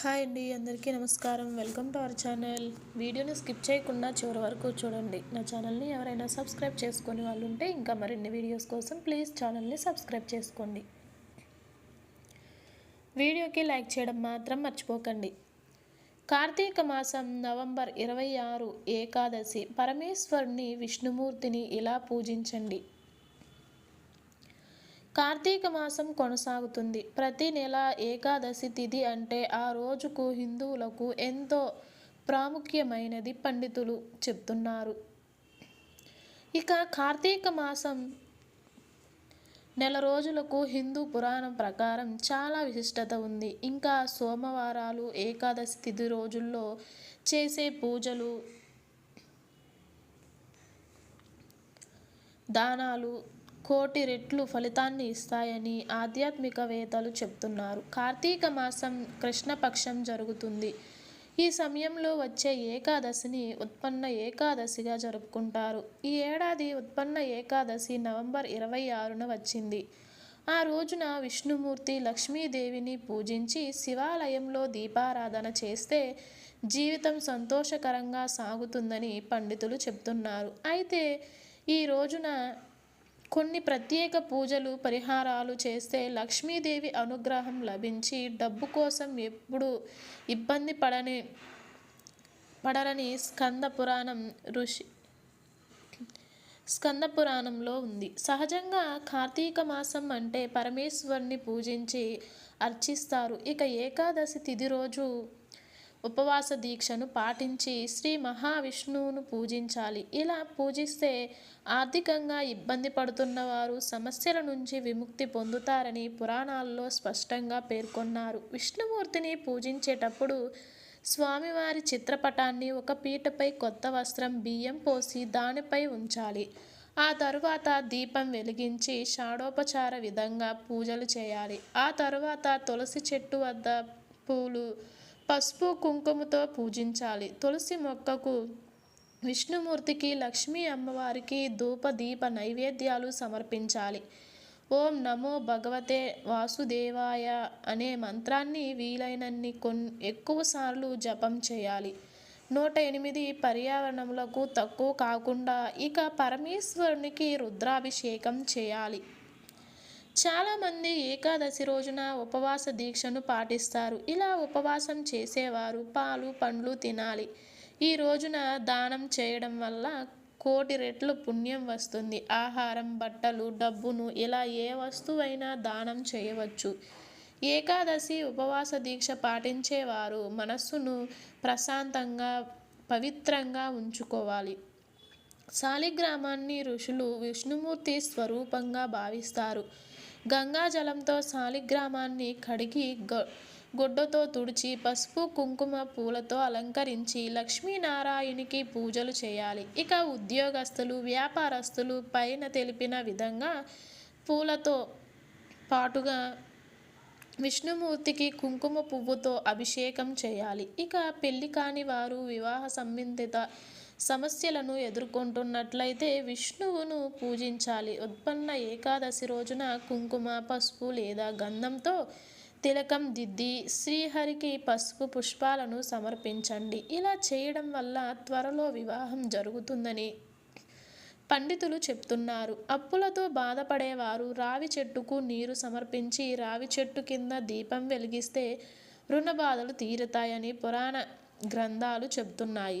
Hi అండి అందరికీ నమస్కారం. Welcome to our channel. వీడియోని స్కిప్ చేయకుండా చివరి వరకు చూడండి. నా ఛానల్ని ఎవరైనా సబ్స్క్రైబ్ చేసుకునే వాళ్ళు ఉంటే ఇంకా మరిన్ని వీడియోస్ కోసం ప్లీజ్ ఛానల్ని సబ్స్క్రైబ్ చేసుకోండి. వీడియోకి లైక్ చేయడం మాత్రం మర్చిపోకండి. కార్తీక మాసం నవంబర్ ఇరవై ఆరు ఏకాదశి. పరమేశ్వరుని విష్ణుమూర్తిని ఇలా పూజించండి. కార్తీక మాసం కొనసాగుతుంది. ప్రతి నెల ఏకాదశి తిథి అంటే ఆ రోజుకు హిందువులకు ఎంతో ప్రాముఖ్యమైనది పండితులు చెప్తున్నారు. ఇక కార్తీక మాసం నెల రోజులకు హిందూ పురాణం ప్రకారం చాలా విశిష్టత ఉంది. ఇంకా సోమవారాలు ఏకాదశి తిథి రోజుల్లో చేసే పూజలు దానాలు కోటి రెట్లు ఫలితాన్ని ఇస్తాయని ఆధ్యాత్మికవేత్తలు చెప్తున్నారు. కార్తీక మాసం కృష్ణపక్షం జరుగుతుంది. ఈ సమయంలో వచ్చే ఏకాదశిని ఉత్పన్న ఏకాదశిగా జరుపుకుంటారు. ఈ ఏడాది ఉత్పన్న ఏకాదశి నవంబర్ ఇరవై ఆరున వచ్చింది. ఆ రోజున విష్ణుమూర్తి లక్ష్మీదేవిని పూజించి శివాలయంలో దీపారాధన చేస్తే జీవితం సంతోషకరంగా సాగుతుందని పండితులు చెప్తున్నారు. అయితే ఈ రోజున కొన్ని ప్రత్యేక పూజలు పరిహారాలు చేస్తే లక్ష్మీదేవి అనుగ్రహం లభించి డబ్బు కోసం ఎప్పుడు ఇబ్బంది పడని పడరని స్కంద పురాణం ఋషి స్కంద పురాణంలో ఉంది. సహజంగా కార్తీక మాసం అంటే పరమేశ్వరుని పూజించి అర్చిస్తారు. ఇక ఏకాదశి తిథి రోజు ఉపవాస దీక్షను పాటించి శ్రీ మహావిష్ణువును పూజించాలి. ఇలా పూజిస్తే ఆర్థికంగా ఇబ్బంది పడుతున్న వారు సమస్యల నుంచి విముక్తి పొందుతారని పురాణాల్లో స్పష్టంగా పేర్కొన్నారు. విష్ణుమూర్తిని పూజించేటప్పుడు స్వామివారి చిత్రపటాన్ని ఒక పీటపై కొత్త వస్త్రం బియ్యం పోసి దానిపై ఉంచాలి. ఆ తరువాత దీపం వెలిగించి షాడోపచార విధంగా పూజలు చేయాలి. ఆ తరువాత తులసి చెట్టు వద్ద పూలు పసుపు కుంకుమతో పూజించాలి. తులసి మొక్కకు విష్ణుమూర్తికి లక్ష్మీ అమ్మవారికి ధూప దీప నైవేద్యాలు సమర్పించాలి. ఓం నమో భగవతే వాసుదేవాయ అనే మంత్రాన్ని వీలైనన్ని కొన్ ఎక్కువసార్లు జపం చేయాలి. నూట ఎనిమిది పర్యావరణములకు తక్కువ కాకుండా ఇక పరమేశ్వరునికి రుద్రాభిషేకం చేయాలి. చాలామంది ఏకాదశి రోజున ఉపవాస దీక్షను పాటిస్తారు. ఇలా ఉపవాసం చేసేవారు పాలు పండ్లు తినాలి. ఈ రోజున దానం చేయడం వల్ల కోటి రెట్లు పుణ్యం వస్తుంది. ఆహారం బట్టలు డబ్బును ఇలా ఏ వస్తువైనా దానం చేయవచ్చు. ఏకాదశి ఉపవాస దీక్ష పాటించేవారు మనస్సును ప్రశాంతంగా పవిత్రంగా ఉంచుకోవాలి. శాలిగ్రామాన్ని ఋషులు విష్ణుమూర్తి స్వరూపంగా భావిస్తారు. గంగాజలంతో శాలిగ్రామాన్ని కడిగి గుడ్డతో తుడిచి పసుపు కుంకుమ పూలతో అలంకరించి లక్ష్మీనారాయణికి పూజలు చేయాలి. ఇక ఉద్యోగస్తులు వ్యాపారస్తులు పైన తెలిపిన విధంగా పూలతో పాటుగా విష్ణుమూర్తికి కుంకుమ పువ్వుతో అభిషేకం చేయాలి. ఇక పెళ్ళి కాని వారు వివాహ సంబంధిత సమస్యలను ఎదుర్కొంటున్నట్లయితే విష్ణువును పూజించాలి. ఉత్పన్న ఏకాదశి రోజున కుంకుమ పసుపు లేదా గంధంతో తిలకం దిద్ది శ్రీహరికి పసుపు పుష్పాలను సమర్పించండి. ఇలా చేయడం వల్ల త్వరలో వివాహం జరుగుతుందని పండితులు చెప్తున్నారు. అప్పులతో బాధపడేవారు రావి చెట్టుకు నీరు సమర్పించి రావి చెట్టు కింద దీపం వెలిగిస్తే రుణ బాధలు తీరుతాయని పురాణ గ్రంథాలు చెబుతున్నాయి.